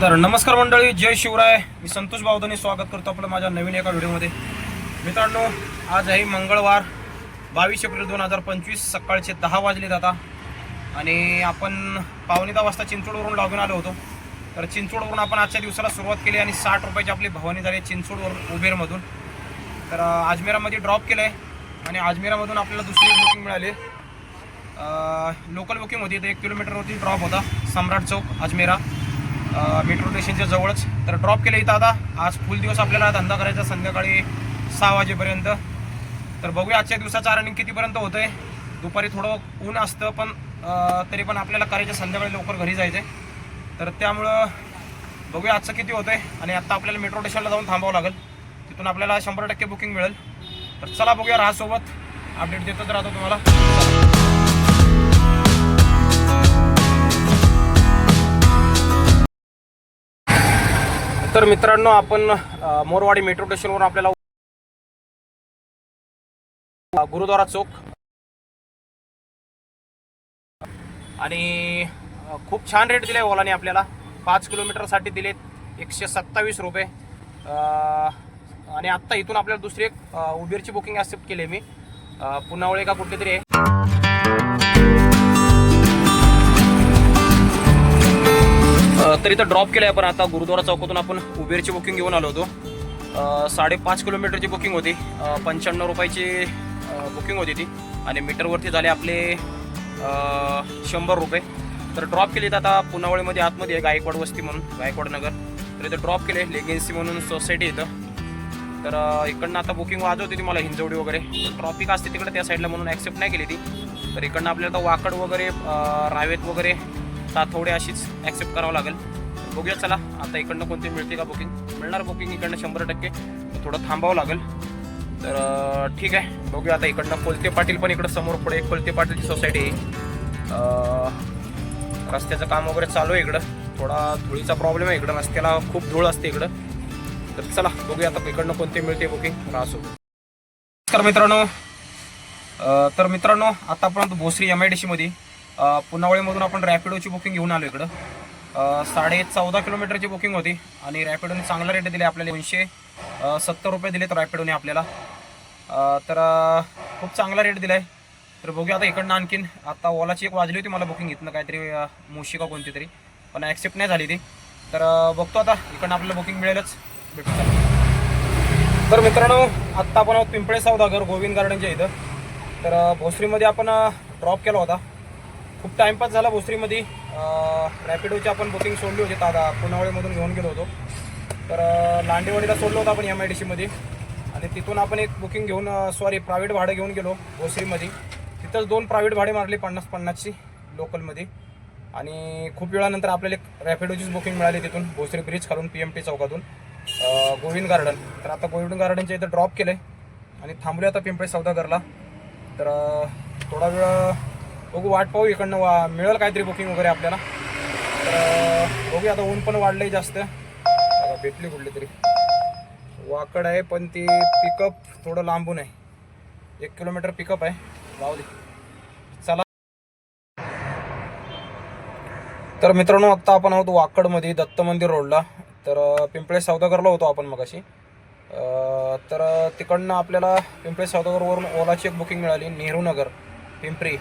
तर नमस्कार मंडळी जय शिवराय. मी संतोष बावधनी स्वागत करतो आपलं माझ्या नवीन एका व्हिडिओमध्ये. मित्रांनो आज आहे मंगळवार बावीस एप्रिल दोन हजार पंचवीस सकाळचे दहा वाजले आता. आणि आपण पावणे दहा वाजता चिंचोडवरून लॉगिन आलो होतो. तर चिंचोडवरून आपण आजच्या दिवसाला सुरुवात केली आणि साठ रुपयाची आपली भवानी झाली चिंचोडवरून उबेरमधून. तर अजमेरामध्ये ड्रॉप केलं आहे आणि अजमेरामधून आपल्याला दुसरी बुकिंग मिळाली. लोकल बुकिंग होती तर एक किलोमीटरवरती ड्रॉप होता सम्राट चौक अजमेरा. मेट्रो स्टेशनच्या जवळच. तर ड्रॉप केलं इथं आता. आज फुल दिवस आपल्याला धंदा करायचा संध्याकाळी सहा वाजेपर्यंत. तर बघूया आजच्या दिवसाचा रनिंग कितीपर्यंत होतंय. दुपारी थोडं ऊन असतं पण तरी पण आपल्याला करायचं संध्याकाळी लवकर घरी जायचं तर त्यामुळं बघूया आजचं किती होतंय. आणि आता आपल्याला मेट्रो स्टेशनला जाऊन थांबावं लागेल. तिथून आपल्याला शंभर टक्के बुकिंग मिळेल. तर चला बघूया राहासोबत. अपडेट देतच राहतो तुम्हाला. तर मित्रांनो आपण मोरवाडी मेट्रो स्टेशनवर आपल्याला गुरुद्वारा चौक. आणि खूप छान रेट दिलाय ओलाने आपल्याला. पाच किलोमीटरसाठी दिलेत एकशे सत्तावीस रुपये. आणि आत्ता इथून आपल्याला दुसरी एक उबेरची बुकिंग ॲक्सेप्ट केली मी. पुन्हा पुनावळे का कुठली तरी आहे. तर इथं ड्रॉप केलं आहे आपण आता. गुरुद्वारा चौकातून आपण उबेरची बुकिंग घेऊन आलो होतो. साडेपाच किलोमीटरची बुकिंग होती. पंच्याण्णव रुपयाची बुकिंग होती ती. आणि मीटरवरती झाले आपले शंभर रुपये. तर ड्रॉप केली तर आता पुनावळीमध्ये आतमध्ये आहे गायकवाड वस्ती म्हणून गायकवाड नगर. तर इथं ड्रॉप केले लेगेन्सी म्हणून सोसायटी इथं. तर इकडनं आता बुकिंग वाजवत होती मला हिंजवडी वगैरे. ट्रॉफिक असते तिकडे त्या साईडला म्हणून ॲक्सेप्ट नाही केली ती. तर इकडनं आपल्याला आता वाकड वगैरे रावेत वगैरे तर थोडे अशीच ॲक्सेप्ट करावं लागेल. बघूया चला. आता इकडनं कोणती मिळते का बुकिंग मिळणार बुकिंग इकडनं शंभर टक्के. थोडं थांबावं लागेल. तर ठीक आहे. बघूया आता इकडनं कोलते पाटील पण इकडं समोर पुढे एक कोलते पाटीलची सोसायटी आहे. रस्त्याचं काम वगैरे चालू आहे इकडं. थोडा धुळीचा प्रॉब्लेम आहे. इकडं रस्त्याला खूप धूळ असते इकडं. तर चला बघूया आता इकडनं कोणते मिळते बुकिंग रासो नमस्कार मित्रांनो. तर मित्रांनो आतापर्यंत भोसरी एम आय डी सीमध्ये पुनावळीमधून आपण रॅपिडोची बुकिंग घेऊन आलो इकडं. साडे चौदा किलोमीटरची बुकिंग होती आणि रॅपिडोने चांगला रेट दिले आपल्याला. दोनशे सत्तर रुपये दिलेत रॅपिडोने आपल्याला. तर खूप चांगला रेट दिला आहे तर बघूया आता इकडनं आणखीन. आता ओलाची एक वाजली होती मला बुकिंग इथनं काहीतरी मुशी का कोणती तरी. पण ॲक्सेप्ट नाही झाली ती. तर बघतो आता इकडनं आपल्याला बुकिंग मिळेलच. भेटू तर मित्रांनो आत्ता आपण आहोत पिंपळे सौदागर गोविंद गार्डनच्या इथं. तर भोसरीमध्ये आपण ड्रॉप केला होता. खूप टाईमपास झाला भोसरीमध्ये. रॅपिडोची आपण बुकिंग सोडली होती दादा पुनावळीमधून घेऊन गेलो होतो. तर लांडेवाडीला सोडलो होतो आपण एम आय डी सीमध्ये आणि तिथून आपण एक बुकिंग घेऊन सॉरी प्रायव्हेट भाडं घेऊन गेलो भोसरीमध्ये. तिथंच दोन प्रायव्हेट भाडे मारले पन्नास पन्नासची लोकलमध्ये आणि खूप वेळानंतर आपल्याला एक रॅपिडोचीच बुकिंग मिळाली तिथून भोसरी ब्रिज खालून पी एम टी चौकातून गोविंद गार्डन तर आता गोविंद गार्डनच्या इथं ड्रॉप केलं आहे आणि थांबले आता पिंपळे सौदागरला. तर थोडा वेळ बघू वाट पाहू इकडनं वा मिळेल काहीतरी बुकिंग वगैरे आपल्याला. तर बघू आता ऊन पण वाढलंय जास्त. भेटली कुठली तरी. वाकड आहे पण ती पिकअप थोडं लांबून आहे. एक किलोमीटर पिकअप आहे. लावली चला. तर मित्रांनो आत्ता आपण आहोत वाकडमध्ये दत्त मंदिर रोडला. तर पिंपळे सौदागरला होतो आपण मगाशी. तर तिकडनं आपल्याला पिंपळे सौदागरवरून ओलाची एक बुकिंग मिळाली नेहरू नगर पिंपरी.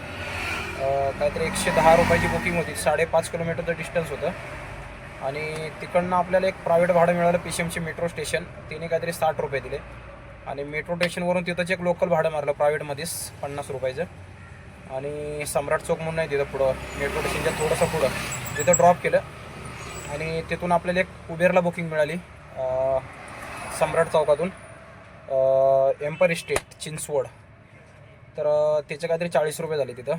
काहीतरी एकशे दहा रुपयाची बुकिंग होती. साडेपाच किलोमीटरचं डिस्टन्स होतं. आणि तिकडनं आपल्याला एक प्रायव्हेट भाडं मिळालं पी सी मेट्रो स्टेशन तिने काहीतरी साठ रुपये दिले. आणि मेट्रो स्टेशनवरून तिथंच एक लोकल भाडं मारलं प्रायव्हेटमध्येच पन्नास रुपयाचं. आणि सम्राट चौक म्हणून नाही तिथं पुढं. मेट्रो स्टेशनच्या थोडंसं पुढं. तिथं ड्रॉप केलं. आणि तिथून आपल्याला एक उबेरला बुकिंग मिळाली सम्राट चौकातून. Empire estate Chinchwad. तर त्याचे काहीतरी चाळीस रुपये झाले तिथं.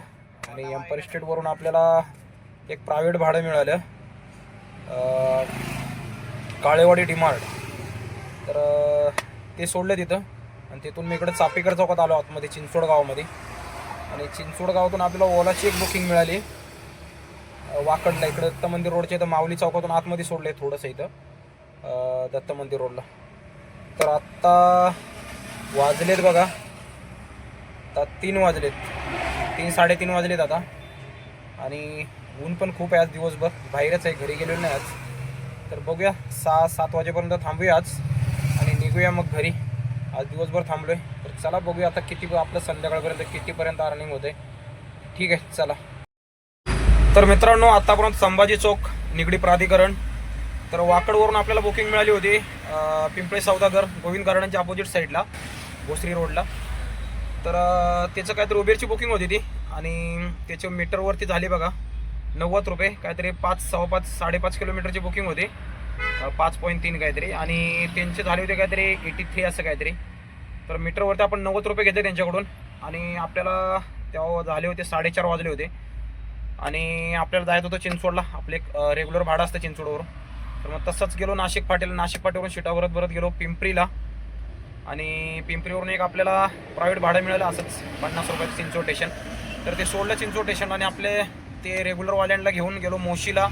आणि एम्पर इस्टेटवरून आपल्याला एक प्रायव्हेट भाडं मिळालं. काळेवाडी डिमार्ट तर ते सोडलं तिथं. आणि तिथून मी इकडं चापेकर चौकात आलो आतमध्ये चिंचोड गावामध्ये. आणि चिंचोड गावातून आपल्याला ओलाची एक बुकिंग मिळाली. वाकडला इकडं दत्त मंदिर रोडच्या इथं माऊली चौकातून आतमध्ये सोडलं आहे थोडंसं इथं. दत्त मंदिर रोडला. तर आत्ता वाजलेत बघा. आता तीन वाजलेत. तीन साडेतीन वाजलेत आता. आणि ऊन पण खूप आहे आज दिवसभर. बाहेरच आहे घरी गेलेलो नाही आज. तर बघूया सहा सात वाजेपर्यंत थांबूया आज आणि निघूया मग घरी. आज दिवसभर थांबलो आहे तर चला बघूया आता किती आपलं संध्याकाळपर्यंत कितीपर्यंत अर्निंग होते ठीक आहे चला. तर मित्रांनो आतापर्यंत संभाजी चौक निगडी प्राधिकरण. तर वाकडवरून आपल्याला बुकिंग मिळाली होती पिंपळे सौदागर गोविंद गार्डनच्या अपोजिट साईडला भोसरी रोडला तर त्याचं काहीतरी उबेरची बुकिंग होती ती. आणि त्याच्या मीटरवरती झाली बघा. नव्वद रुपये काहीतरी पाच सव्वा पाच साडेपाच किलोमीटरची बुकिंग होती. पाच पॉईंट तीन काहीतरी. आणि त्यांचे झाले होते काहीतरी एटी थ्री असं काहीतरी. तर मीटरवरती आपण नव्वद रुपये घेतले त्यांच्याकडून. आणि आपल्याला तेव्हा झाले होते साडेचार वाजले होते. आणि आपल्याला जायचं होतं चिंचवडला. आपले रेग्युलर भाडं असतं चिंचवडवरून तर मग तसंच गेलो नाशिक पाटील. नाशिक पाटीवरून शिटा भरत भरत गेलो पिंपरीला. आणि पिंपरीवरून एक आपल्याला प्रायव्हेट भाडं मिळालं असंच पन्नास रुपयाचं चिंचो स्टेशन तर ते सोडलं चिंचो स्टेशन आणि आपले ते रेग्युलरवाल्यांना घेऊन गेलो मोशीला.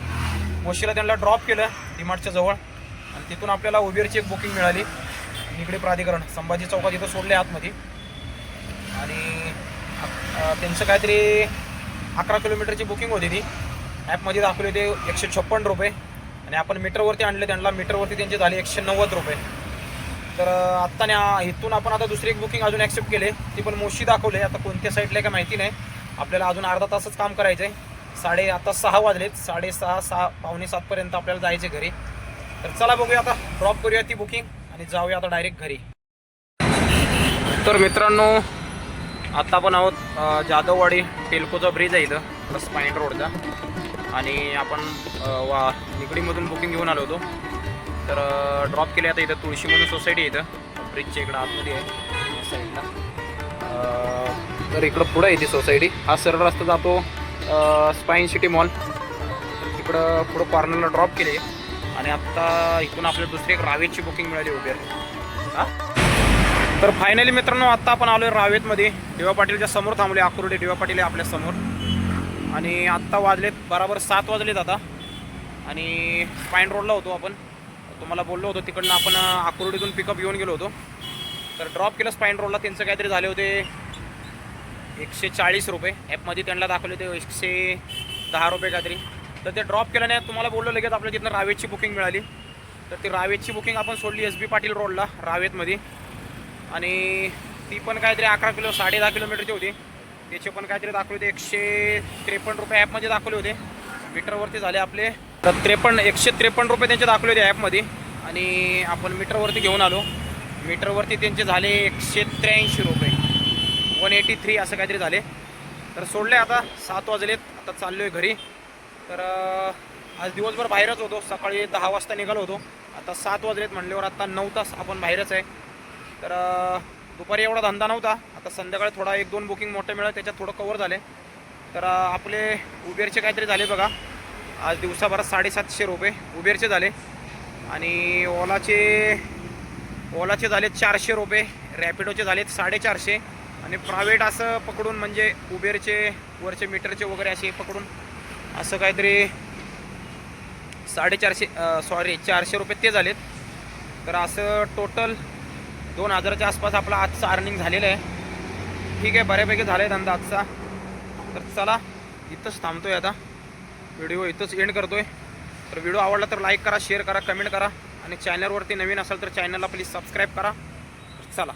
मोशीला त्यांना ड्रॉप केलं डिमार्टच्या जवळ. आणि तिथून आपल्याला उबेरची एक बुकिंग मिळाली. निगडी प्राधिकरण संभाजी चौकात इथं सोडले आतमध्ये. आणि त्यांचं काहीतरी अकरा किलोमीटरची बुकिंग होती ती. ॲपमध्ये दाखवली होते एकशे छप्पन्न रुपये. आणि आपण मीटरवरती आणले त्यांना मीटरवरती त्यांची झाली एकशे नव्वद रुपये. तर आत्ता ना इथून आपण आता दुसरी एक बुकिंग अजून ॲक्सेप्ट केले. ती पण मोशी दाखवले. आता कोणत्या साईडला आहे माहिती नाही. आपल्याला अजून अर्धा तासच काम करायचं आहे साडे आता सहा वाजलेत. साडेसहा सहा पावणे सातपर्यंत आपल्याला जायचे घरी. तर चला बघूया आता. ड्रॉप करूया ती बुकिंग आणि जाऊया आता डायरेक्ट घरी. तर मित्रांनो आत्ता आपण आहोत जाधववाडी टेल्कोचा ब्रिज आहे इथं. स्पाईन रोडचा आणि आपण वा निकडीमधून बुकिंग घेऊन आलो होतो. तर ड्रॉप केले आता इथं तुळशी म्हणून सोसायटी आहे इथं. ब्रिजच्या इकडं आतमध्ये आहे. साईडला तर इकडं पुढं येते सोसायटी हा सरळ रस्ता जातो स्पाईन सिटी मॉल तिकडं पुढं कॉर्नरला ड्रॉप केले. आणि आत्ता इथून आपल्याला दुसरी एक रावेतची बुकिंग मिळाली उबेर हां? तर फायनली मित्रांनो आत्ता आपण आलोय रावेतमध्ये. डिवा पाटीलच्या समोर थांबले आकुर्डे डिवा पाटील आहे आपल्यासमोर आणि आत्ता वाजलेत बराबर सात वाजलेत आता. आणि स्पाईन रोडला होतो आपण. तुम्हाला बोललो होतो तिकडनं आपण अकुर्डीतून पिकअप घेऊन गेलो होतो. तर ड्रॉप केलं स्पाईन रोडला त्यांचं काहीतरी झाले होते एकशे चाळीस रुपये. ॲपमध्ये त्यांना दाखवले होते एकशे दहा रुपये काहीतरी. तर ते ड्रॉप केलं नाही तुम्हाला बोललो लगेच आपल्या तिथनं रावेतची बुकिंग मिळाली. तर ती रावेतची बुकिंग आपण सोडली एस बी पाटील रोडला रावेतमध्ये. आणि ती पण काहीतरी अकरा किलो साडे दहा किलोमीटरची होती. त्याचे पण काहीतरी दाखवले होते एकशे त्रेपन्न रुपये ॲपमध्ये दाखवले होते. मीटरवरती झाले आपले. तर त्रेपन्न एकशे त्रेपन्न रुपये त्यांचे दाखवले होते ॲपमध्ये. आणि आपण मीटरवरती घेऊन आलो. मीटरवरती त्यांचे झाले एकशे त्र्याऐंशी रुपये. वन एटी थ्री असं काहीतरी झाले. तर सोडले आता सात वाजलेत. आता चाललो आहे घरी. तर आज दिवसभर बाहेरच होतो. सकाळी दहा वाजता निघालो होतो. आता सात वाजलेत म्हणल्यावर आता नऊ तास आपण बाहेरच आहे. तर दुपारी एवढा धंदा नव्हता. आता संध्याकाळी थोडा एक दोन बुकिंग मोठं मिळालं. त्याच्यात थोडं कवर झाले. तर आपले उबेरचे काहीतरी झाले बघा. आज दिवसाभरात साडेसातशे रुपये उबेरचे झाले. आणि ओलाचे ओलाचे झालेत चारशे रुपये रॅपिडोचे झालेत साडेचारशे. आणि प्रायव्हेट असं पकडून म्हणजे उबेरचे वरचे मीटरचे वगैरे असे पकडून असं काहीतरी साडेचारशे सॉरी चारशे रुपये ते झालेत. तर असं टोटल दोन हजाराच्या आसपास आपला आजचा अर्निंग झालेलं आहे. ठीक आहे बऱ्यापैकी झालं आहे धंदा आजचा. तर चला इथंच थांबतोय आता. व्हिडिओ इथंच एंड करतोय. तर व्हिडिओ आवडला तर लाईक करा शेअर करा कमेंट करा. आणि चॅनलवरती नवीन असाल तर चॅनलला प्लीज सबस्क्राईब करा. चला.